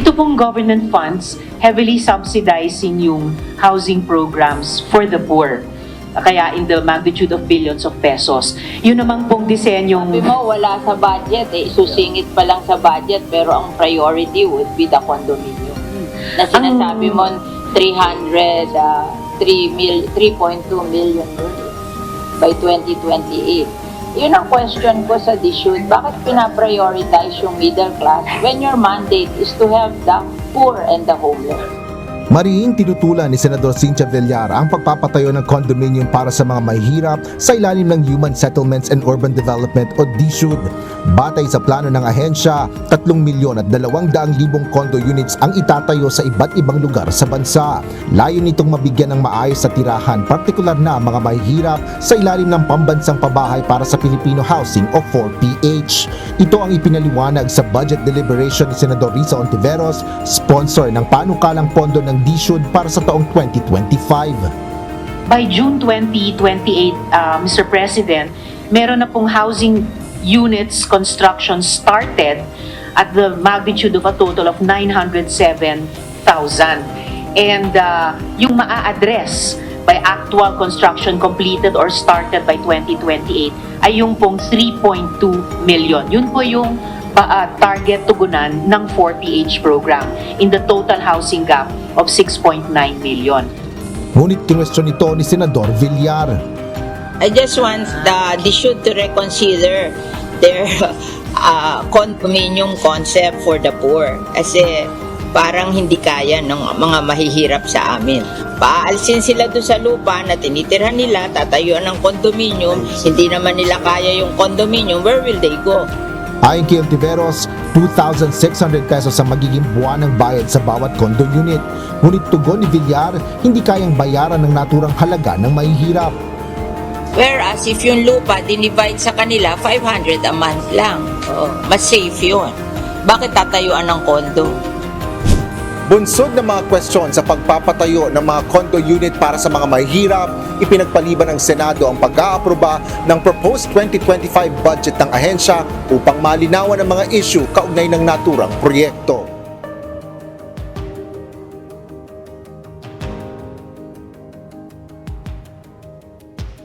ito pong government funds heavily subsidizing yung housing programs for the poor. Kaya in the magnitude of billions of pesos. Yun naman pong disenyong... Sabi mo, wala sa budget eh. Susingit pa lang sa budget pero ang priority would be the condominium. Na sinasabi mo, 300, uh, 3 mil, 3.2 million eh, by 2028. Yun ang question ko sa DSUD. Bakit pinaprioritize yung middle class when your mandate is to help the poor and the homeless? Mariing tinutulan ni Senador Cynthia Villar ang pagpapatayo ng condominium para sa mga mahihirap sa ilalim ng Human Settlements and Urban Development o DSUD. Batay sa plano ng ahensya, 3 milyon at 200 libong condo units ang itatayo sa iba't ibang lugar sa bansa. Layo nitong mabigyan ng maayos sa tirahan, partikular na mga mahihirap sa ilalim ng pambansang pabahay para sa Filipino Housing o 4PH. Ito ang ipinaliwanag sa budget deliberation ni Senador Risa Ontiveros, sponsor ng panukalang pondo ng DSUD para sa taong 2025. by June 2028, uh, Mr. President, meron na pong housing units construction started at the magnitude of a total of 907,000. And uh, yung maa-address by actual construction completed or started by 2028 ay yung pong 3.2 million. Yun po yung pa- uh, target tugunan ng 4PH program in the total housing gap of 6.9 million. Ngunit kinwestiyon ito ni Senador Villar. I just want the they should to reconsider their uh, condominium concept for the poor kasi parang hindi kaya ng mga mahihirap sa amin. Paalsin sila doon sa lupa na tinitirhan nila, tatayuan ng condominium, hindi naman nila kaya yung condominium, where will they go? Ayon kay Ontiveros, 2,600 pesos ang magiging buwan ng bayad sa bawat condo unit. Ngunit tugon ni Villar, hindi kayang bayaran ng naturang halaga ng mahihirap. Whereas if yung lupa dinivide sa kanila, 500 a month lang. Oh, mas safe yun. Bakit tatayuan ng kondo? Bunsod ng mga kwestiyon sa pagpapatayo ng mga condo unit para sa mga mahihirap, ipinagpaliban ng Senado ang pag-aaproba ng proposed 2025 budget ng ahensya upang malinawan ang mga issue kaugnay ng naturang proyekto.